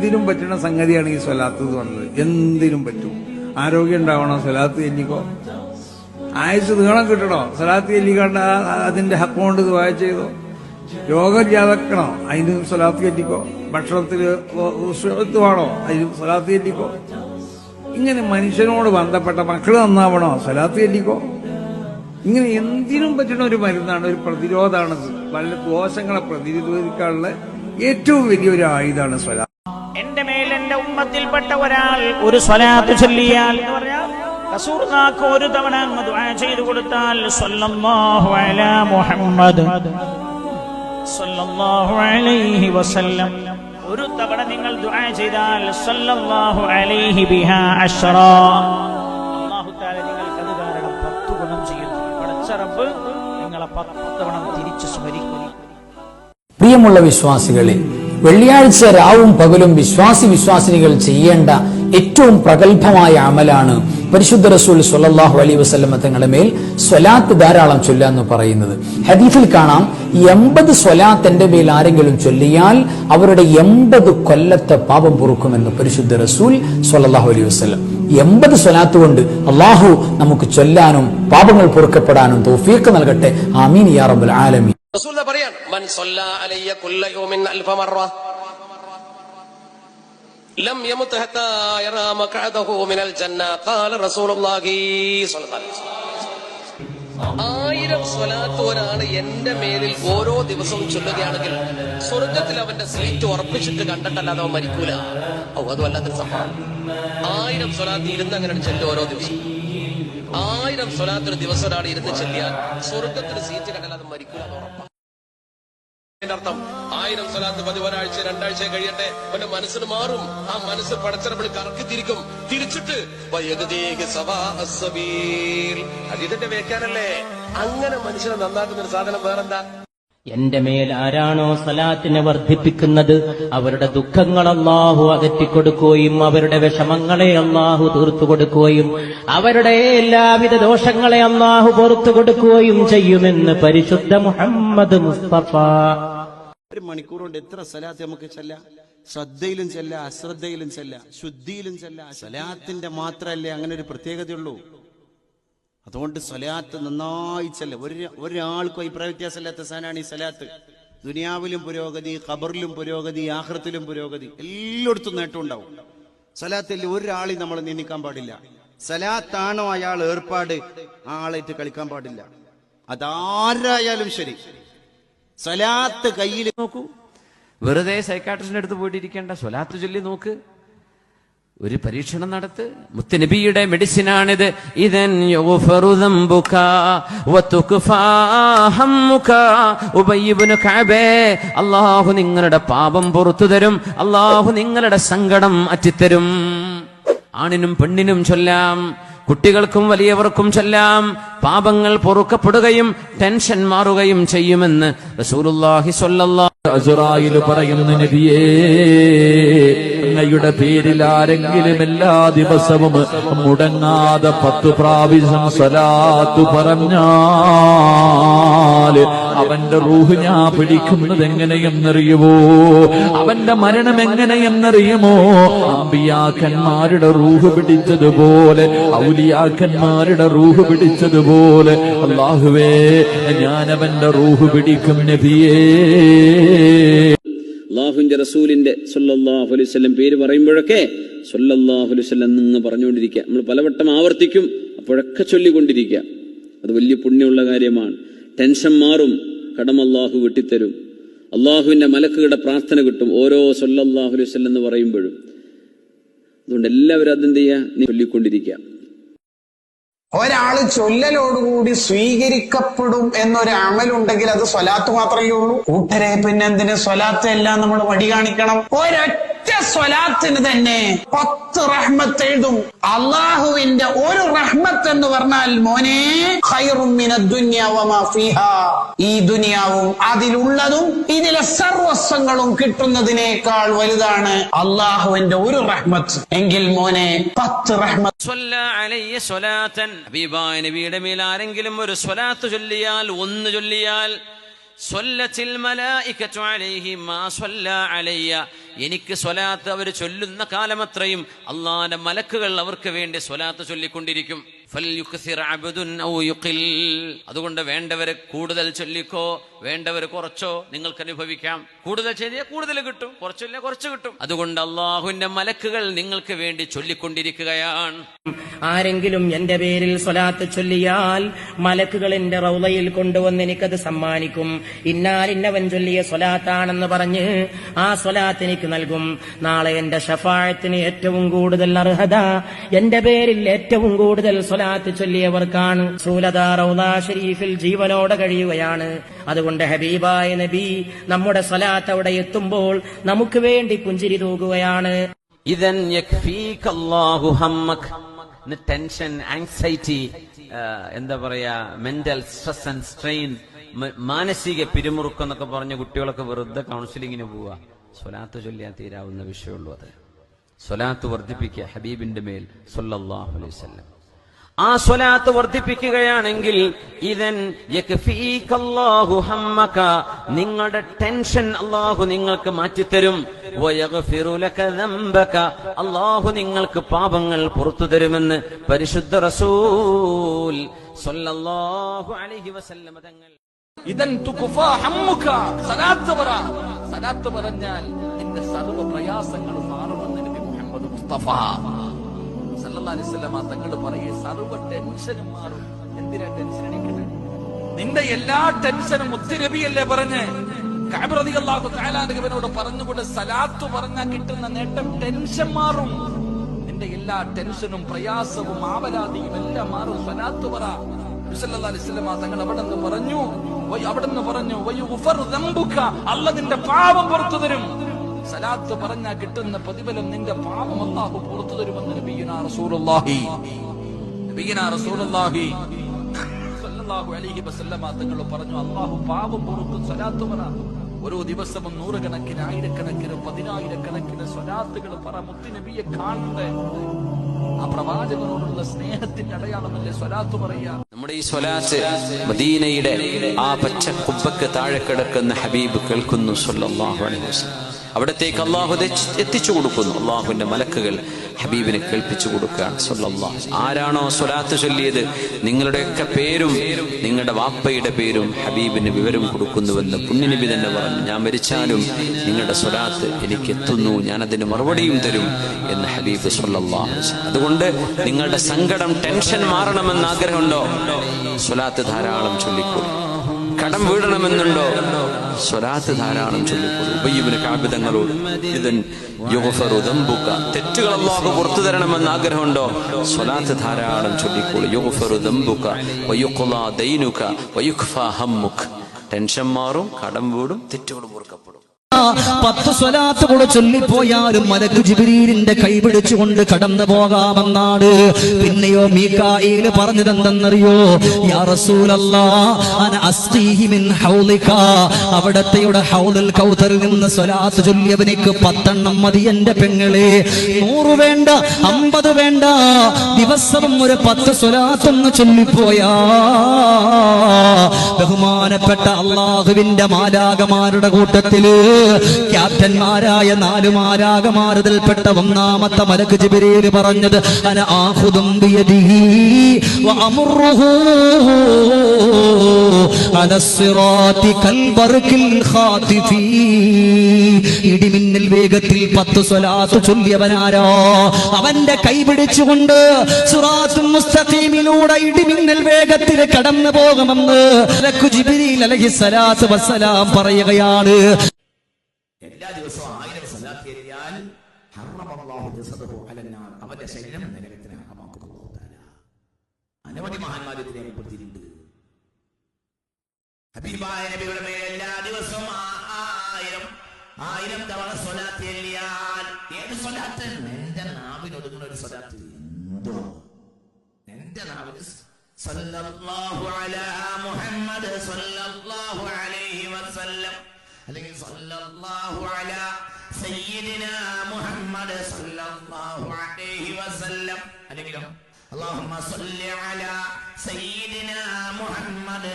എന്തിനും പറ്റുന്ന സംഗതിയാണ് ഈ സ്വലാത്ത് എന്ന് പറഞ്ഞത്. എന്തിനും പറ്റും. ആരോഗ്യം ഉണ്ടാവണോ സ്വലാത്ത് ചെല്ലിക്കോ. ആയുസ് നീളം കിട്ടണോ? സ്വലാത്ത് ചെല്ലിക്കണ്ട അതിന്റെ ഹക്കോണ്ട് ദുആ ചെയ്തോ? രോഗം ഇല്ലാതാക്കണോ അതിന് സ്വലാത്ത് ചെല്ലിക്കോ. ഭക്ഷണത്തിൽ വേണോ? അതിന് സ്വലാത്ത് ചെല്ലിക്കോ. ഇങ്ങനെ മനുഷ്യനോട് ബന്ധപ്പെട്ട മക്കൾ നന്നാവണോ? സ്വലാത്ത് ചെല്ലിക്കോ. ഇങ്ങനെ എന്തിനും പറ്റുന്ന ഒരു മരുന്നാണ് ഒരു പ്രതിരോധമാണത് പല ദോഷങ്ങളെ പ്രതിരോധിക്കാനുള്ള ഏറ്റവും വലിയൊരു ആയുധമാണ് സ്വലാത്ത്. ഒരാൾ ഒരു സ്വലാത്ത് ചൊല്ലിയാൽ റസൂലുള്ളാഹിക്ക് ഒരു തവണ ദുആ ചെയ്തു കൊടുത്താൽ സ്വല്ലല്ലാഹു അലാ മുഹമ്മദ്. സ്വല്ലല്ലാഹു അലൈഹി വസല്ലം. ഒരു തവണ നിങ്ങൾ ദുആ ചെയ്താൽ സ്വല്ലല്ലാഹു അലൈഹി ബിഹാ അശറ. അല്ലാഹു തആല നിങ്ങൾക്ക് അത് കാരണം പത്ത് ഗുണം ചെയ്യുന്നു. പടച്ച റബ്ബ് നിങ്ങളെ പത്ത് തവണ തിരിച്ചു സ്മരിക്കും പ്രിയമുള്ള വിശ്വാസികളെ വെള്ളിയാഴ്ച രാവും പകലും വിശ്വാസി വിശ്വാസിനികൾ ചെയ്യേണ്ട ഏറ്റവും പ്രഗത്ഭമായ അമലാണ് പരിശുദ്ധ റസൂൽ സ്വല്ലല്ലാഹു അലൈഹി വസ്ലമ തങ്ങളുടെ മേൽ സ്വലാത്ത് ധാരാളം ചൊല്ലുക എന്ന് പറയുന്നത്. ഹദീഫിൽ കാണാം എൺപത് സ്വലാത്ത് എന്റെ മേൽ ആരെങ്കിലും ചൊല്ലിയാൽ അവരുടെ എൺപത് കൊല്ലത്തെ പാപം പൊറുക്കുമെന്ന് പരിശുദ്ധ റസൂൽ സ്വല്ലല്ലാഹു അലൈഹി വസ്ലം എൺപത് സ്വലാത്ത് കൊണ്ട് അള്ളാഹു നമുക്ക് ചൊല്ലാനും പാപങ്ങൾ പൊറുക്കപ്പെടാനും തോഫീക്ക് നൽകട്ടെ. ആമീൻ യാ റബ്ബൽ ആലമീൻ. റസൂൽ പറയാണ് മൻ അലയ്യ കുല്ല യൗമിൻ ആയിരം എന്റെ മേലിൽ ഓരോ ദിവസവും ചൊല്ലുകയാണെങ്കിൽ സ്വർഗത്തിൽ അവന്റെ സീറ്റ് ഉറപ്പിച്ചിട്ട് കണ്ടിട്ടല്ലാതെ അവൻ മരിക്കൂല. ഓ അത് വല്ലാത്തൊരു ആയിരം സ്വലാത്ത് ഇരുന്ന് അങ്ങനെ ചെല്ലും ഓരോ ദിവസം ആയിരം സ്വലാത്തൊരു ദിവസം ഒരാൾ ഇരുന്ന് ചെല്ലിയാൽ സ്വർഗത്തിന് സീറ്റ് കണ്ടാൽ അത് എന്ന് ഉറപ്പാണ് അതിന്റെ അർത്ഥം ആയിരം സ്വലാത്ത് പതി ഒരാഴ്ച രണ്ടാഴ്ച കഴിയട്ടെ. അവന്റെ മനസ്സിന് മാറും. ആ മനസ്സ് പടച്ചിറപ്പിൽ കറക്കി തിരിക്കും തിരിച്ചിട്ട് അതിന്റെ വേക്കാനല്ലേ അങ്ങനെ മനുഷ്യനെ നന്നാക്കുന്ന ഒരു സാധനം വേറെന്താ? എന്റെ മേൽ ആരാണോ സലാത്തിനെ വർദ്ധിപ്പിക്കുന്നത് അവരുടെ ദുഃഖങ്ങൾ അള്ളാഹു അകറ്റിക്കൊടുക്കുകയും അവരുടെ വിഷമങ്ങളെ അള്ളാഹു തീർത്തു കൊടുക്കുകയും അവരുടെ എല്ലാവിധ ദോഷങ്ങളെ അള്ളാഹു പുറത്തു കൊടുക്കുകയും ചെയ്യുമെന്ന് പരിശുദ്ധ മുഹമ്മദ് മുസ്തഫ. ഒരു മണിക്കൂർ കൊണ്ട് എത്ര സലാത്ത് നമുക്ക് ചെല്ല? ശ്രദ്ധയിലും ചെല്ല അശ്രദ്ധയിലും ചെല്ല ശുദ്ധിയിലും ചെല്ല. സലാത്തിന്റെ മാത്രല്ലേ അങ്ങനെ ഒരു പ്രത്യേകതയുള്ളൂ. അതുകൊണ്ട് സലാത്ത് നന്നായി ചെല്ല. ഒരു ഒരാൾക്കും അഭിപ്രായ വ്യത്യാസമില്ലാത്ത സാധനമാണ് ഈ സലാത്ത് ദുനിയാവിലും പുരോഗതി ഖബറിലും പുരോഗതി ആഹ്റത്തിലും പുരോഗതി എല്ലായിടത്തും നേട്ടം ഉണ്ടാവും. സലാത്തിൽ ഒരാളെ നമ്മൾ നിന്ദിക്കാൻ പാടില്ല. സലാത്താണോ അയാൾ ഏർപ്പാട്? ആളായിട്ട് കളിക്കാൻ പാടില്ല. അതാരായാലും ശരി. സലാത്ത് കയ്യിൽ നോക്കൂ. വെറുതെ സൈക്കാട്രിസ്റ്റിന്റെ അടുത്ത് പോയിട്ടിരിക്കേണ്ട. സ്വലാത്ത് ചൊല്ലി നോക്ക്. ഒരു പരീക്ഷണം നടത്ത്. മുത്തനബിയുടെ മെഡിസിനാണിത്. ഇതൻ അള്ളാഹു നിങ്ങളുടെ പാപം പുറത്തു തരും. അള്ളാഹു നിങ്ങളുടെ സങ്കടം അറ്റിത്തരും. ആണിനും പെണ്ണിനും ചൊല്ലാം കുട്ടികൾക്കും വലിയവർക്കും ചൊല്ലാം പാപങ്ങൾ പൊറുക്കപ്പെടുകയും ടെൻഷൻ മാറുകയും ചെയ്യുമെന്ന് റസൂലുള്ളാഹി സ്വല്ലല്ലാഹു അസുറായിൽ പറയുന്ന നബിയേ അങ്ങയുടെ പേരിൽ ആരെങ്കിലും എല്ലാ ദിവസവും മുടങ്ങാതെ പത്ത് പ്രാവശ്യം സലാത്തു പറഞ്ഞാൽ അവന്റെ റൂഹ് ഞാൻ പിടിക്കുന്നത് എങ്ങനെയെന്നറിയുമോ അവന്റെ മരണം എങ്ങനെയെന്നറിയുമോ? അമ്പിയാക്കന്മാരുടെ റൂഹ് പിടിച്ചതുപോലെ ഔലിയാക്കന്മാരുടെ റൂഹ് പിടിച്ചതുപോലെ അള്ളാഹുവേ ഞാൻ അവന്റെ റൂഹ് പിടിക്കും നബിയേ. അള്ളാഹുവിന്റെ റസൂലിന്റെ സൊല്ലാഹു അലൈഹി വസല്ലം പേര് പറയുമ്പോഴൊക്കെ സൊല്ലാഹു അലൈഹി വസല്ലം എന്ന് പറഞ്ഞുകൊണ്ടിരിക്കുക. നമ്മൾ പലവട്ടം ആവർത്തിക്കും അപ്പോഴൊക്കെ ചൊല്ലിക്കൊണ്ടിരിക്കുക. അത് വലിയ പുണ്യമുള്ള കാര്യമാണ്. ടെൻഷൻ മാറും കടം അള്ളാഹു വെട്ടിത്തരും. അള്ളാഹുവിന്റെ മലക്കുകളുടെ പ്രാർത്ഥന കിട്ടും ഓരോ സൊല്ലാഹു അലൈഹി എന്ന് പറയുമ്പോഴും. അതുകൊണ്ട് എല്ലാവരും അതെന്ത് ചെയ്യുക നീ ചൊല്ലിക്കൊണ്ടിരിക്കുക. ഒരാൾ ചൊല്ലലോടുകൂടി സ്വീകരിക്കപ്പെടും എന്നൊരു അമലുണ്ടെങ്കിൽ അത് സ്വലാത്ത് മാത്രമേ ഉള്ളൂ? കൂട്ടരെ പിന്നെ എന്തിനു സ്വലാത്ത് എല്ലാം നമ്മൾ വടി കാണിക്കണം. ഒരൊറ്റ സ്വലാത്തിന് തന്നെ പത്ത് റഹ്മത്ത് എഴുതും. അള്ളാഹുവിന്റെ ഒരു റഹ്മത്ത് എന്ന് പറഞ്ഞാൽ മോനെ. ഈ ദുനിയാവും അതിലുള്ളതും ഇതിലെ സർവസ്വങ്ങളും കിട്ടുന്നതിനേക്കാൾ വലുതാണ് അള്ളാഹുവിന്റെ ഒരു റഹ്മത്ത്. എങ്കിൽ മോനെ പത്ത് റഹ്മത്ത് നബിയുടെ മേൽ ആരെങ്കിലും ഒരു സ്വലാത്ത് ചൊല്ലിയാൽ ഒന്ന് ചൊല്ലിയാൽ സ്വല്ലത്തിൽ മലായികത്തു അലൈഹി മാ സ്വല്ല അലയ്യ. എനിക്ക് സ്വലാത്ത് അവർ ചൊല്ലുന്ന കാലമത്രയും അള്ളാന്റെ മലക്കുകൾ അവർക്ക് വേണ്ടി സ്വലാത്ത് ചൊല്ലിക്കൊണ്ടിരിക്കും. അതുകൊണ്ട് വേണ്ടവരെ കൂടുതൽ ചൊല്ലിക്കോ വേണ്ടവർ കുറച്ചോ നിങ്ങൾക്ക് അനുഭവിക്കാം. കൂടുതൽ ചെയ്താൽ കൂടുതൽ കിട്ടും കുറച്ചില്ല കുറച്ച് കിട്ടും. അതുകൊണ്ട് അള്ളാഹുവിന്റെ മലക്കുകൾ നിങ്ങൾക്ക് വേണ്ടി ചൊല്ലിക്കൊണ്ടിരിക്കുകയാണ്. ആരെങ്കിലും എന്റെ പേരിൽ സ്വലാത്ത് ചൊല്ലിയാൽ മലക്കുകൾ എന്റെ റൗലയിൽ കൊണ്ടുവന്ന് എനിക്കത് സമ്മാനിക്കും. ഇന്നാലിന്നവൻ ചൊല്ലിയ സ്വലാത്താണെന്ന് പറഞ്ഞ് ആ സ്വലാത്ത് എനിക്ക് നൽകും. നാളെ എന്റെ ഷഫായത്തിന് ഏറ്റവും കൂടുതൽ അർഹത എന്റെ പേരിൽ ഏറ്റവും കൂടുതൽ സ്വലാത്ത് ചൊല്ലിയവർക്കാണ്. ഷരീഫിൽ ജീവനോടെ കഴിയുകയാണ്. അതുകൊണ്ട് ഹബീബായ നബി നമ്മുടെ സ്വലാത്ത് അവിടെ എത്തുമ്പോൾ നമുക്ക് വേണ്ടി പുഞ്ചിരി തൂകുകയാണ്. ടെൻഷൻ ആങ്സൈറ്റി എന്താ പറയാ മെന്റൽ സ്ട്രെസ് ആൻഡ് സ്ട്രെയിൻ മാനസിക പിരിമുറുക്കം എന്നൊക്കെ പറഞ്ഞ കുട്ടികളൊക്കെ വെറുതെ കൗൺസിലിങ്ങിന് പോവുക സ്വലാത്ത് ചൊല്ലിയാൽ തീരാവുന്ന വിഷയമുള്ളൂ അത്. സ്വലാത്ത് വർദ്ധിപ്പിക്കുക ഹബീബിന്റെ മേൽ സല്ലല്ലാഹു അലൈഹി വസല്ലം. ആ സ്വലാത്ത് വർദ്ധിപ്പിക്കുകയാണെങ്കിൽ ഇതൻ നിങ്ങളുടെ ടെൻഷൻ അള്ളാഹു നിങ്ങൾക്ക് മാറ്റിത്തരും. അള്ളാഹു നിങ്ങൾക്ക് പാപങ്ങൾ പുറത്തു തരുമെന്ന് പരിശുദ്ധ റസൂൽ അലഹി അലൈഹി വസല്ലം തങ്ങൾ ഇതൻ സലാത്ത് പറ. സലാത്ത് പറഞ്ഞാൽ നിന്റെ സർവ പ്രയാസങ്ങളും മാറുമെന്ന് നബി മുഹമ്മദ് മുസ്തഫ. അലൈഹി തങ്ങൾ പറയേ സർവ ടെൻഷനും മാറും. എന്തിനാ ടെൻഷൻ അടിക്കണേ? നിന്റെ എല്ലാ ടെൻഷനും മുത്തുനബിയല്ലേ പറഞ്ഞ്? റളിയല്ലാഹു തആല അൻഹുവിനോട് പറഞ്ഞുകൊണ്ട് സലാത്തു പറഞ്ഞാൽ കിട്ടുന്ന നേട്ടം ടെൻഷൻ മാറും. നിന്റെ എല്ലാ ടെൻഷനും പ്രയാസവും ആവലാതിയും എല്ലാം മാറും. സലാത്തു പറ. തങ്ങൾ അവിടെ പറഞ്ഞു അവിടെ നിന്ന് പറഞ്ഞു അല്ല നിന്റെ പാപം പുറത്തു തരും. സലാത്ത് പറഞ്ഞാൽ കിട്ടുന്ന പ്രതിഫലം നിന്റെ പാപം അല്ലാഹു പുറത്തു തരുമെന്ന് നബിയുനാ റസൂലുള്ളാഹി. നബിയുനാ റസൂലുള്ളാഹി സല്ലല്ലാഹു അലൈഹി വസല്ലമ തങ്ങൾ പറഞ്ഞു അല്ലാഹു പാപം പുറത്തു സലാത്ത് പറ. ഓരോ ദിവസവും നൂറുകണക്കിന് ആയിരക്കണക്കിന് പതിനായിരക്കണക്കിന് സ്വലാത്തുകൾ പറ മുത്തുനബിയെ കാണണ്ടേ ആ പ്രവാചകനോടുള്ള സ്നേഹത്തിന്റെ അടയാളമല്ലേ സ്വലാത്ത് പറയാ നമ്മുടെ ഈ സ്വലാത്ത് മദീനയുടെ ആ പച്ച കുബ്ബക്ക് താഴെ കിടക്കുന്ന ഹബീബ് കേൾക്കുന്നു സല്ലല്ലാഹു അലൈഹി വസല്ലം. അവിടത്തേക്ക് അള്ളാഹു എത്തിച്ചു കൊടുക്കുന്നു. അള്ളാഹുവിന്റെ മലക്കുകൾ ഹബീബിനെ കേൾപ്പിച്ചു കൊടുക്കുകയാണ്. ആരാണോ സ്വലാത്ത് ചൊല്ലിയത്? നിങ്ങളുടെയൊക്കെ പേരും നിങ്ങളുടെ വാപ്പയുടെ പേരും ഹബീബിന് വിവരം കൊടുക്കുന്നുവെന്ന് പുണ്യനബി തന്നെ പറഞ്ഞു. ഞാൻ മരിച്ചാലും നിങ്ങളുടെ സ്വലാത്ത് എനിക്ക് എത്തുന്നു. ഞാൻ അതിന് മറുപടിയും തരും എന്ന് ഹബീബ് അതുകൊണ്ട് നിങ്ങളുടെ സങ്കടം ടെൻഷൻ മാറണമെന്ന് ആഗ്രഹമുണ്ടോ? സ്വലാത്ത് ധാരാളം ചൊല്ലിക്കോളൂ കടം വീടണമെന്നുണ്ടോ? സ്വലാത്ത് ധാരാളം ചൊല്ലിക്കോളൂ ഉബയ്യബിന് കാബിതങ്ങളോട് ഇതൻ യുഗഫറു ദംബുക. തെറ്റുകൾ അല്ലാഹു പുറത്തു തരണമെന്ന് ആഗ്രഹമുണ്ടോ? സ്വലാത്ത് ധാരാളം ചൊല്ലിക്കോളൂ യുഗഫറു ദംബുക വയുഖ്ലാ ദൈനുക വയുഖ്ഫാ ഹമ്മുഖ് ടെൻഷൻ മാറും കടം വീടും തെറ്റുകൾ പൊറുക്കപ്പെടും. പത്ത് സ്വലാത്ത് കൂടെ ചൊല്ലിപ്പോയാലും മലക്ക് ജിബിരീലിന്റെ കൈപിടിച്ചുകൊണ്ട് കടന്നു പോകാമെന്നാണ്. പിന്നെയോ മീക്കായിൽ പറഞ്ഞതെന്തെന്നറിയോ? യാ റസൂലല്ലാ അന മിൻ ഹൗലിക. അവിടത്തെയുടെ ഹൗലിൽ കൗതറിൽ നിന്ന് സ്വലാത്ത് ചൊല്ലിയവനിക്ക് പത്തെണ്ണം മതി എന്റെ പെങ്ങളെ. നൂറ് വേണ്ട അമ്പത് വേണ്ട. ദിവസവും ഒരു പത്ത് സ്വലാത്തൊന്ന് ചൊല്ലിപ്പോയാ. ബഹുമാനപ്പെട്ട അള്ളാഹുവിന്റെ മാലാകമാരുടെ കൂട്ടത്തിൽ ക്യാപ്റ്റന്മാരായ നാലു ഒന്നാമത്തെ മലക്ക് ജിബിരിയിൽ പറഞ്ഞത് അന ഇടിമിന്നൽ വേഗത്തിൽ പത്ത് സ്വലാത്ത് ചൊല്ലിയവനാരോ? അവന്റെ കൈപിടിച്ചുകൊണ്ട് സുറാത്തും മുസ്തഖീമിലൂടെ ഇടിമിന്നൽ വേഗത്തിൽ കടന്നു പോകുമെന്ന് പറയുകയാണ്. ദിവസവും ആയിരം സലാത്ത് അലന്നാർ. അവന്റെ ശരീരം നരകത്തിന് തആല. അനവധി മഹാന്മാർ രേഖപ്പെടുത്തിയിട്ടുണ്ട് ഹബീബായ നബിയുടെ മേലെ എല്ലാ ദിവസവും ആയിരം ആയിരം തവണ സ്വലാത്ത് എല്ലിയാൽ ഏത് സ്വലാത്ത്? എന്റെ നാവിന് ഒരു സ്വലാത്ത്. എന്തോ? എന്റെ നാവിന് സല്ലല്ലാഹു അലാ മുഹമ്മദ് സല്ലല്ലാഹു അലൈഹി വസല്ലം അല്ലെങ്കിൽ സല്ലല്ലാഹു അലാ സയ്യിദിന മുഹമ്മദ് സല്ലല്ലാഹു അലൈഹി വസല്ലം അല്ലെങ്കിലോ اللهم صل على سيدنا محمد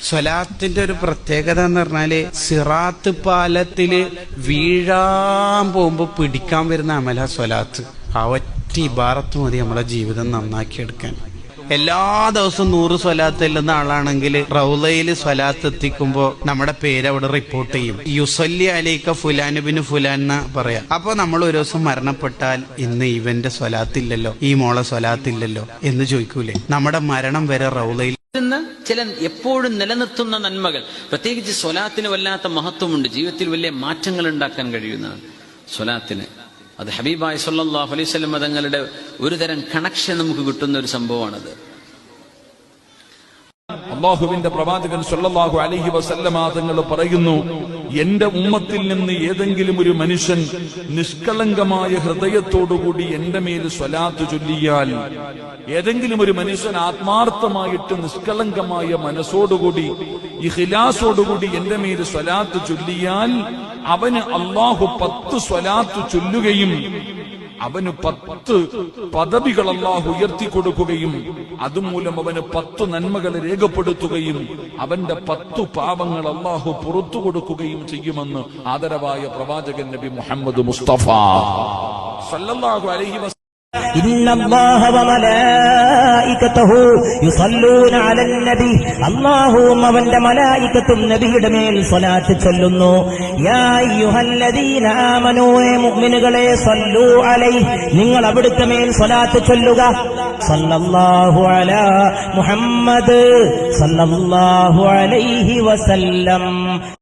സ്വലാത്തിന്റെ ഒരു പ്രത്യേകത എന്ന് പറഞ്ഞാല് സിറാത്ത് പാലത്തില് വീഴാൻ പോകുമ്പോ പിടിക്കാൻ വരുന്ന അമല സ്വലാത്ത് ആ ഒറ്റ ഇബാറത്ത് മതി നമ്മളെ ജീവിതം നന്നാക്കി എടുക്കാൻ എല്ലാ ദിവസവും നൂറ് സ്വലാത്ത് എല്ലുന്ന ആളാണെങ്കിൽ റൗലയിൽ സ്വലാത്ത് എത്തിക്കുമ്പോ നമ്മുടെ പേര് അവിടെ റിപ്പോർട്ട് ചെയ്യും. യുസല്ലി അലൈക്ക ഫുലാനുബിന് ഫുലാൻ എന്ന് പറയാം. അപ്പൊ നമ്മൾ ഒരു ദിവസം മരണപ്പെട്ടാൽ ഇന്ന് ഇവന്റെ സ്വലാത്തില്ലല്ലോ ഈ മോളെ സ്വലാത്തില്ലല്ലോ എന്ന് ചോദിക്കൂലേ? നമ്മുടെ മരണം വരെ റൗലയിൽ ചില എപ്പോഴും നിലനിർത്തുന്ന നന്മകൾ. പ്രത്യേകിച്ച് സ്വലാത്തിന് വല്ലാത്ത മഹത്വമുണ്ട്. ജീവിതത്തിൽ വലിയ മാറ്റങ്ങൾ ഉണ്ടാക്കാൻ കഴിയുന്നതാണ് സ്വലാത്തിന്. അത് ഹബീബായ് സല്ലാഹു അലൈഹി സ്വലം തങ്ങളുടെ ഒരു തരം കണക്ഷൻ നമുക്ക് കിട്ടുന്ന ഒരു സംഭവമാണത്. അള്ളാഹുവിന്റെ പ്രവാചകൻ സല്ലല്ലാഹു അലഹി വസല്ലമാതങ്ങൾ പറയുന്നു എന്റെ ഉമ്മത്തിൽ നിന്ന് ഏതെങ്കിലും ഒരു മനുഷ്യൻ നിഷ്കളങ്കമായ ഹൃദയത്തോടുകൂടി എന്റെ മേൽ സ്വലാത്ത് ചൊല്ലിയാൽ ഏതെങ്കിലും ഒരു മനുഷ്യൻ ആത്മാർത്ഥമായിട്ട് നിഷ്കളങ്കമായ മനസ്സോടുകൂടി ഈ ഹിലാസോടുകൂടി എന്റെ മേൽ സ്വലാത്ത് ചൊല്ലിയാൽ അവന് അള്ളാഹു പത്ത് സ്വലാത്ത് ചൊല്ലുകയും അവന് പത്ത് പദവികൾ അള്ളാഹു ഉയർത്തി കൊടുക്കുകയും അതുമൂലം അവന് പത്ത് നന്മകൾ രേഖപ്പെടുത്തുകയും അവന്റെ പത്തു പാപങ്ങൾ അള്ളാഹു പുറത്തു കൊടുക്കുകയും ചെയ്യുമെന്ന് ആദരവായ പ്രവാചകൻ നബി മുഹമ്മദ് മുസ്തഫ. അലൈഹി വസല്ലം അള്ളാഹുവും അവന്റെ മലായിക്കത്തും നബിയുടെ മേൽ സ്വലാത്ത് ചൊല്ലുന്നു. മുഅ്മിനുകളെ സല്ലു അലൈ. നിങ്ങൾ അവിടുത്തെ മേൽ സ്വലാത്ത് ചൊല്ലുക. സല്ലല്ലാഹു അല മുഹമ്മദ് സല്ലല്ലാഹു അലൈഹി വസല്ലം.